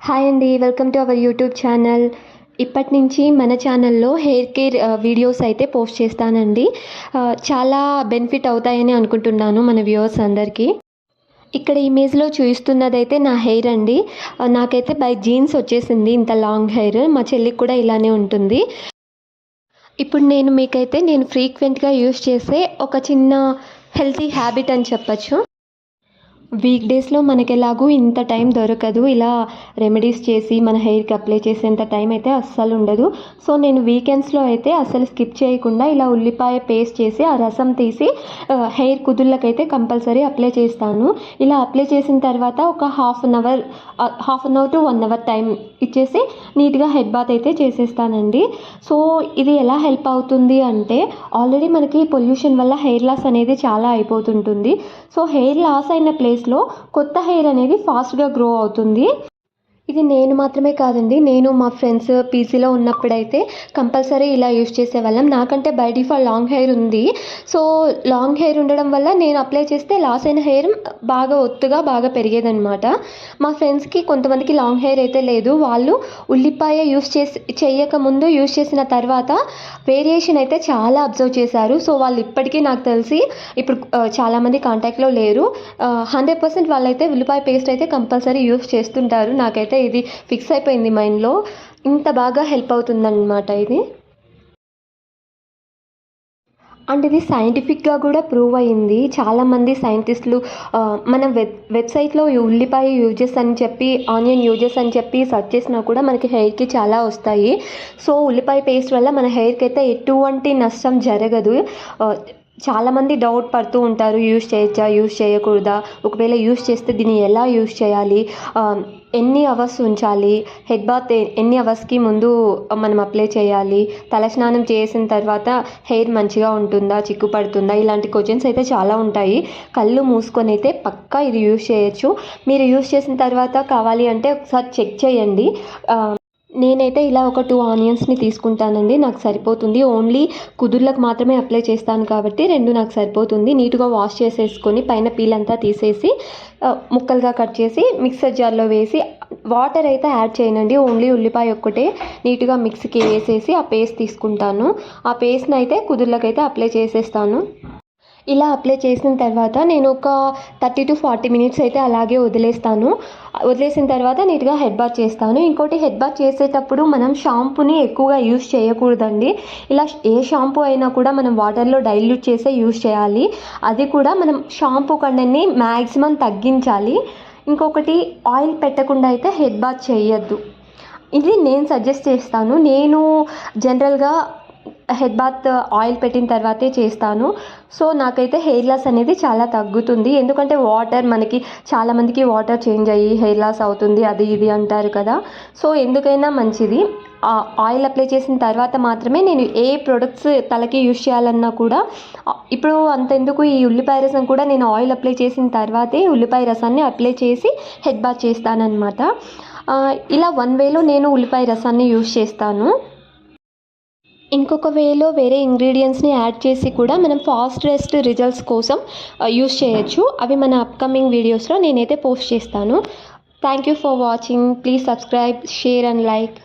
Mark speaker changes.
Speaker 1: Hi అండి welcome to our YouTube channel ఇప్పటి నుంచి మన ఛానల్లో హెయిర్ కేర్ వీడియోస్ అయితే పోస్ట్ చేస్తానండి. Uh, చాలా బెనిఫిట్ అవుతాయని అనుకుంటున్నాను మన వ్యూవర్స్ అందరికీ. ఇక్కడ ఇమేజ్లో చూస్తున్నదైతే నా హెయిర్ అండి. Uh, నాకైతే బై జీన్స్ వచ్చేసింది ఇంత లాంగ్ హెయిర్ మా చెల్లికి కూడా ఇలానే ఉంటుంది. ఇప్పుడు నేను మీకైతే నేను ఫ్రీక్వెంట్గా యూస్ చేసే ఒక చిన్న హెల్తీ హ్యాబిట్ అని చెప్పచ్చు. వీక్ డేస్లో మనకి ఎలాగూ ఇంత టైం దొరకదు. ఇలా రెమెడీస్ చేసి మన హెయిర్కి అప్లై చేసేంత టైం అయితే అస్సలు ఉండదు. సో నేను వీకెండ్స్లో అయితే అస్సలు స్కిప్ చేయకుండా ఇలా ఉల్లిపాయ పేస్ట్ చేసి ఆ రసం తీసి హెయిర్ కుదుళ్ళకైతే కంపల్సరీ అప్లై చేస్తాను. ఇలా అప్లై చేసిన తర్వాత ఒక half an hour half an hour to one hour time ఇచ్చేసి నీట్గా హెడ్ బాత్ అయితే చేసేస్తానండి. సో ఇది ఎలా హెల్ప్ అవుతుంది అంటే ఆల్రెడీ మనకి పొల్యూషన్ వల్ల హెయిర్ లాస్ అనేది చాలా అయిపోతుంటుంది. సో హెయిర్ లాస్ అయిన ప్లేస్ డేస్లో కొత్త హెయిర్ అనేది ఫాస్ట్గా గ్రో అవుతుంది. ఇది నేను మాత్రమే కాదండి. నేను మా ఫ్రెండ్స్ పీసీలో ఉన్నప్పుడైతే కంపల్సరీ ఇలా యూస్ చేసేవాళ్ళం. నాకంటే బై డిఫాల్ట్ లాంగ్ హెయిర్ ఉంది. సో లాంగ్ హెయిర్ ఉండడం వల్ల నేను అప్లై చేస్తే లాస్ అయిన హెయిర్ బాగా ఒత్తుగా బాగా పెరిగేదనమాట మా ఫ్రెండ్స్కి కొంతమందికి లాంగ్ హెయిర్ అయితే లేదు. వాళ్ళు ఉల్లిపాయ యూస్ చేసి చేయకముందు యూస్ చేసిన తర్వాత వేరియేషన్ అయితే చాలా అబ్జర్వ్ చేశారు. సో వాళ్ళు ఇప్పటికీ నాకు తెలిసి ఇప్పుడు చాలామంది కాంటాక్ట్లో లేరు. హండ్రెడ్ పర్సెంట్ వాళ్ళైతే ఉల్లిపాయ పేస్ట్ అయితే కంపల్సరీ యూస్ చేస్తుంటారు. నాకైతే ఇది ఫిక్స్ అయిపోయింది మైండ్లో ఇంత బాగా హెల్ప్ అవుతుందన్నమాట ఇది. అండ్ ఇది సైంటిఫిక్గా కూడా ప్రూవ్ అయ్యింది చాలామంది సైంటిస్టులు మన వెబ్ వెబ్సైట్లో ఉల్లిపాయ యూజెస్ అని చెప్పి ఆనియన్ యూజెస్ అని చెప్పి సెర్చ్ చేసినా కూడా మనకి హెయిర్కి చాలా వస్తాయి. సో ఉల్లిపాయ పేస్ట్ వల్ల మన హెయిర్కి అయితే ఎటువంటి నష్టం జరగదు. చాలామంది డౌట్ పడుతూ ఉంటారు యూస్ చేయొచ్చా? యూస్ చేయకూడదా? ఒకవేళ యూస్ చేస్తే దీన్ని ఎలా యూస్ చేయాలి? ఎన్ని అవర్స్ ఉంచాలి? హెడ్ బాత్ ఎన్ని అవర్స్కి ముందు మనం అప్లై చేయాలి? తలస్నానం చేసిన తర్వాత హెయిర్ మంచిగా ఉంటుందా? చిక్కు పడుతుందా ఇలాంటి క్వశ్చన్స్ అయితే చాలా ఉంటాయి. కళ్ళు మూసుకొని అయితే పక్కా ఇది యూస్ చేయొచ్చు. మీరు యూస్ చేసిన తర్వాత కావాలి అంటే ఒకసారి చెక్ చేయండి. నేనైతే ఇలా ఒక టూ ఆనియన్స్ని తీసుకుంటానండి. నాకు సరిపోతుంది. ఓన్లీ కుదుర్లకు మాత్రమే అప్లై చేస్తాను కాబట్టి రెండు నాకు సరిపోతుంది. నీట్గా వాష్ చేసేసుకొని పైన పీల్ అంతా తీసేసి ముక్కలుగా కట్ చేసి మిక్సర్ జార్లో వేసి వాటర్ అయితే యాడ్ చేయనండి. ఓన్లీ ఉల్లిపాయ ఒక్కటే నీట్గా మిక్సీకి వేసేసి ఆ పేస్ట్ తీసుకుంటాను. ఆ పేస్ట్ని అయితే కుదుర్లకైతే అప్లై చేసేస్తాను. ఇలా అప్లై చేసిన తర్వాత నేను ఒక థర్టీ టు ఫార్టీ మినిట్స్ అయితే అలాగే వదిలేస్తాను. వదిలేసిన తర్వాత నీట్గా హెడ్ బాత్ చేస్తాను. ఇంకోటి హెడ్ బాత్ చేసేటప్పుడు మనం షాంపూని ఎక్కువగా యూస్ చేయకూడదండి. ఇలా ఏ షాంపూ అయినా కూడా మనం వాటర్లో డైల్యూట్ చేసే యూస్ చేయాలి. అది కూడా మనం షాంపూ కండని మ్యాక్సిమం తగ్గించాలి. ఇంకొకటి ఆయిల్ పెట్టకుండా అయితే హెడ్ బాత్ చేయొద్దు. ఇది నేను సజెస్ట్ చేస్తాను. నేను జనరల్గా హెడ్ బాత్ ఆయిల్ పెట్టిన తర్వాతే చేస్తాను. సో నాకైతే హెయిర్ లాస్ అనేది చాలా తగ్గుతుంది. ఎందుకంటే వాటర్ మనకి చాలామందికి వాటర్ చేంజ్ అయ్యి హెయిర్ లాస్ అవుతుంది అది ఇది అంటారు కదా. సో ఎందుకైనా మంచిది. ఆయిల్ అప్లై చేసిన తర్వాత మాత్రమే నేను ఏ ప్రొడక్ట్స్ తలకి యూస్ చేయాలన్నా కూడా ఇప్పుడు అంతెందుకు ఈ ఉల్లిపాయ రసం కూడా నేను ఆయిల్ అప్లై చేసిన తర్వాతే ఉల్లిపాయ రసాన్ని అప్లై చేసి హెడ్ బాత్ చేస్తానన్నమాట. ఇలా వన్ వేలో నేను ఉల్లిపాయ రసాన్ని యూజ్ చేస్తాను. ఇంకొక వేలో వేరే ఇంగ్రీడియంట్స్ని యాడ్ చేసి కూడా మనం ఫాస్టెస్ట్ రిజల్ట్స్ కోసం uh, యూస్ చేయొచ్చు. అవి మన అప్కమింగ్ వీడియోస్లో నేనైతే పోస్ట్ చేస్తాను. Thank you for watching please subscribe share and like